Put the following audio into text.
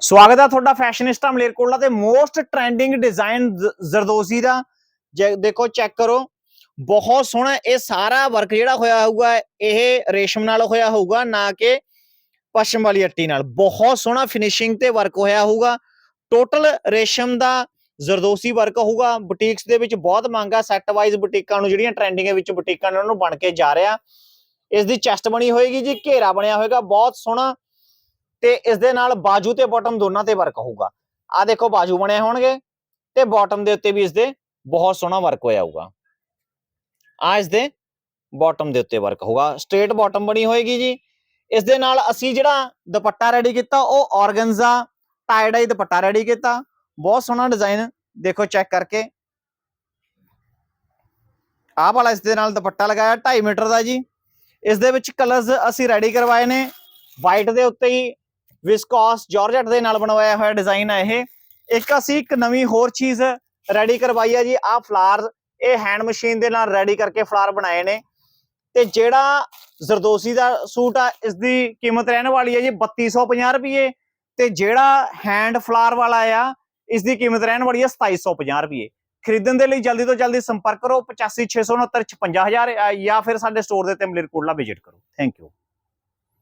ਸਵਾਗਤ ਹੈ ਤੁਹਾਡਾ ਫੈਸ਼ਨਿਸਟਾ ਮਲੇਰਕੋਟਲਾ ਤੇ ਮੋਸਟ ਟ੍ਰੈਂਡਿੰਗ ਡਿਜ਼ਾਈਨ ਜ਼ਰਦੋਜ਼ੀ ਦਾ। ਦੇਖੋ ਚੈੱਕ ਕਰੋ। ਬਹੁਤ ਸੋਹਣਾ ਇਹ ਸਾਰਾ ਵਰਕ ਜਿਹੜਾ ਹੋਇਆ ਹੋਊਗਾ, ਇਹ ਰੇਸ਼ਮ ਨਾਲ ਹੋਇਆ ਹੋਊਗਾ, ਨਾ ਕਿ ਪਸ਼ਮ ਵਾਲੀ ਅੱਟੀ ਨਾਲ। ਬਹੁਤ ਸੋਹਣਾ ਫਿਨਿਸ਼ਿੰਗ ਤੇ ਵਰਕ ਹੋਇਆ ਹੋਊਗਾ। ਟੋਟਲ ਰੇਸ਼ਮ ਦਾ ਜ਼ਰਦੋਸੀ ਵਰਕ ਹੋਊਗਾ। ਬੁਟੀਕਸ ਦੇ ਵਿੱਚ ਬਹੁਤ ਮੰਗ ਆ ਸੈੱਟ ਵਾਈਜ਼ ਬੁਟੀਕਾਂ ਨੂੰ, ਜਿਹੜੀਆਂ ਟ੍ਰੈਂਡਿੰਗ ਵਿੱਚ ਬੁਟੀਕਾਂ ਨੇ, ਉਹਨੂੰ ਬਣ ਕੇ ਜਾ ਰਿਹਾ। ਇਸ ਦੀ ਚੈਸਟ ਬਣੀ ਹੋਏਗੀ ਜੀ, ਘੇਰਾ ਬਣਿਆ ਹੋਏਗਾ। ਬਹੁਤ ਸੋਹਣਾ ਤੇ ਇਸ ਦੇ ਨਾਲ ਬਾਜੂ ਤੇ ਬਾਟਮ ਦੋਨਾਂ ਤੇ ਵਰਕ ਹੋਊਗਾ। ਆ ਦੇਖੋ ਬਾਜੂ ਬਣੇ ਹੋਣਗੇ ਤੇ ਬਾਟਮ ਦੇ ਉੱਤੇ ਵੀ ਇਸ ਦੇ ਬਹੁਤ ਸੋਹਣਾ ਵਰਕ ਹੋਇਆ ਹੋਊਗਾ। ਆ ਇਸ ਦੇ ਬਾਟਮ ਦੇ ਉੱਤੇ ਵਰਕ ਹੋਊਗਾ। ਸਟ੍ਰੇਟ ਬਾਟਮ ਬਣੀ ਹੋਏਗੀ ਜੀ। ਇਸ ਦੇ ਨਾਲ ਅਸੀਂ ਜਿਹੜਾ ਦੁਪੱਟਾ ਰੈਡੀ ਕੀਤਾ, ਉਹ ਔਰਗਨਜ਼ਾ ਟਾਈਡਾਈ ਦੁਪੱਟਾ ਰੈਡੀ ਕੀਤਾ। ਬਹੁਤ ਸੋਹਣਾ ਡਿਜ਼ਾਈਨ ਦੇਖੋ ਚੈੱਕ ਕਰਕੇ। ਆਹ ਵਾਲਾ ਇਸ ਦੇ ਨਾਲ ਦੁਪੱਟਾ ਲਗਾਇਆ 2.5 ਮੀਟਰ ਦਾ ਜੀ। ਇਸ ਦੇ ਵਿੱਚ ਕਲਰਸ ਅਸੀਂ ਰੈਡੀ ਕਰਵਾਏ ਨੇ। ਵਾਈਟ ਦੇ ਉੱਤੇ ਹੀ ਵਿਸਕੋਸ ਜਾਰਜਟ ਦੇ ਨਾਲ ਬਣਵਾਇਆ ਹੋਇਆ ਡਿਜ਼ਾਈਨ ਹੈ ਇਹ। ਇੱਕ ਅਸੀਂ ਇੱਕ ਨਵੀਂ ਹੋਰ ਚੀਜ਼ ਰੈਡੀ ਕਰਵਾਈ ਹੈ ਜੀ, ਆਹ ਫਲਾਰ ਇਹ ਹੈਂਡ ਮਸ਼ੀਨ ਦੇ ਨਾਲ ਰੈਡੀ ਕਰਕੇ ਫਲਾਰ ਬਣਾਏ ਨੇ। ਤੇ ਜਿਹੜਾ ਜ਼ਰਦੋਸੀ ਦਾ ਸੂਟ ਆ ਇਸ ਦੀ ਕੀਮਤ ਰਹਿਣ ਵਾਲੀ ਹੈ ਜੀ 3250 ਰੁਪਏ ਤੇ ਜਿਹੜਾ ਹੈਂਡ ਫਲਾਰ ਵਾਲਾ ਆ ਇਸ ਦੀ ਕੀਮਤ ਰਹਿਣ ਵਾਲੀ ਹੈ 2750 ਰੁਪਏ ਖਰੀਦਣ ਦੇ ਲਈ ਜਲਦੀ ਤੋਂ ਜਲਦੀ ਸੰਪਰਕ ਕਰੋ 8569 56000 ਜਾਂ ਫਿਰ ਸਾਡੇ ਸਟੋਰ ਦੇ ਤੇ ਮਲੇਰਕੋਟਲਾ ਵਿਜ਼ਿਟ ਕਰੋ। Thank you